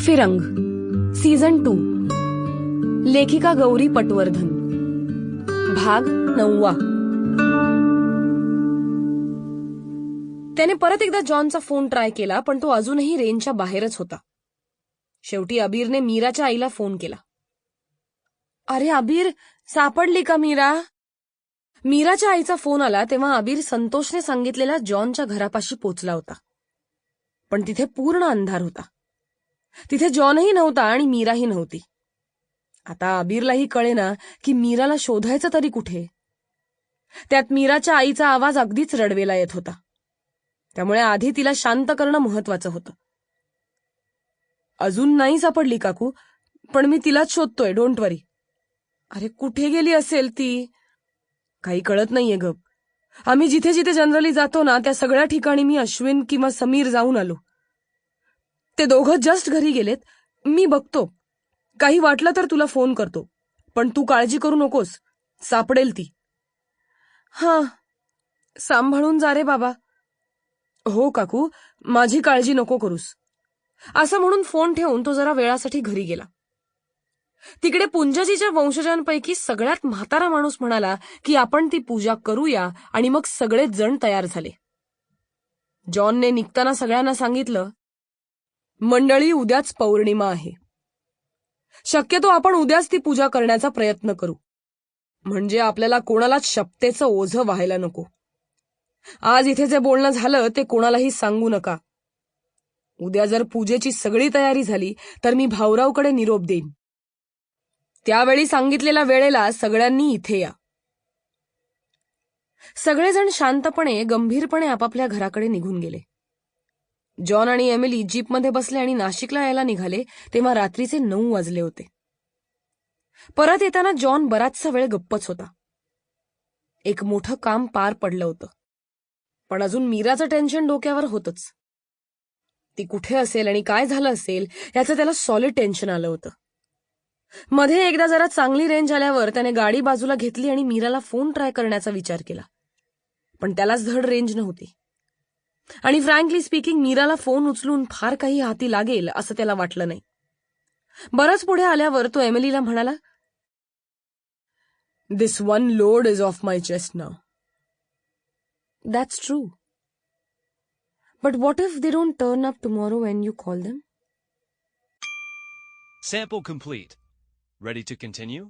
फिरंग season two लेखिका गौरी पटवर्धन. भाग नववा. त्याने परत एकदा जॉनचा फोन ट्राय केला पण तो अजूनही रेंजच्या बाहेरच होता. शेवटी अबीरने मीराच्या आईला फोन केला. अरे अबीर सापडली का मीरा? मीराच्या आईचा फोन आला तेव्हा अबीर संतोषने सांगितलेला जॉनच्या घरापाशी पोचला होता. पण तिथे पूर्ण अंधार होता. तिथे जॉनही नव्हता आणि मीराही नव्हती. आता अबीरलाही कळेना की मीराला शोधायचं तरी कुठे. त्यात मीराच्या आईचा आवाज अगदीच रडवेला येत होता. त्यामुळे आधी तिला शांत करणं महत्वाचं होतं. अजून नाही सापडली काकू पण मी तिलाच शोधतोय डोंट वरी. अरे कुठे गेली असेल ती? काही कळत नाहीये ग आम्ही जिथे जिथे जनरली जातो ना त्या सगळ्या ठिकाणी मी अश्विन किंवा समीर जाऊन आलो. ते दोघं जस्ट घरी गेलेत. मी बघतो. काही वाटलं तर तुला फोन करतो. पण तू काळजी करू नकोस. सापडेल ती. हा. सांभाळून जा रे बाबा. हो काकू. माझी काळजी नको करूस. असं म्हणून फोन ठेवून तो जरा वेळासाठी घरी गेला. तिकडे पुंजाजीच्या वंशजांपैकी सगळ्यात म्हातारा माणूस म्हणाला की आपण ती पूजा करूया आणि मग सगळे जण तयार झाले. जॉनने निघताना सगळ्यांना सांगितलं मंडळी उद्याच पौर्णिमा आहे. शक्यतो आपण उद्याच ती पूजा करण्याचा प्रयत्न करू. म्हणजे आपल्याला कोणालाच शपतेचं ओझं व्हायला नको. आज इथे जे बोलणं झालं ते कोणालाही सांगू नका. उद्या जर पूजेची सगळी तयारी झाली तर मी भाऊरावकडे निरोप देईन. त्यावेळी सांगितलेल्या वेळेला सगळ्यांनी इथे या. सगळेजण शांतपणे गंभीरपणे आपापल्या घराकडे निघून गेले. जॉन आणि एमिली जीपमध्ये बसले आणि नाशिकला यायला निघाले तेव्हा रात्रीचे नऊ वाजले होते. परत येताना जॉन बराचसा वेळ गप्पच होता. एक मोठं काम पार पडलं होतं. पण अजून मीराचं टेन्शन डोक्यावर होतच. ती कुठे असेल आणि काय झालं असेल याचं त्याला सॉलिड टेन्शन आलं होतं. मध्ये एकदा जरा चांगली रेंज आल्यावर त्याने गाडी बाजूला घेतली आणि मीराला फोन ट्राय करण्याचा विचार केला. पण त्यालाच धड रेंज नव्हती. आणि फ्रँकली स्पीकिंग मीराला फोन उचलून फार काही हाती लागेल असं त्याला वाटलं नाही बरंच पुढे आल्यावर तो एमिलीला म्हणाला this one load is off my chest now that's true but what if they don't turn up tomorrow when you call them Sample complete. Ready to continue?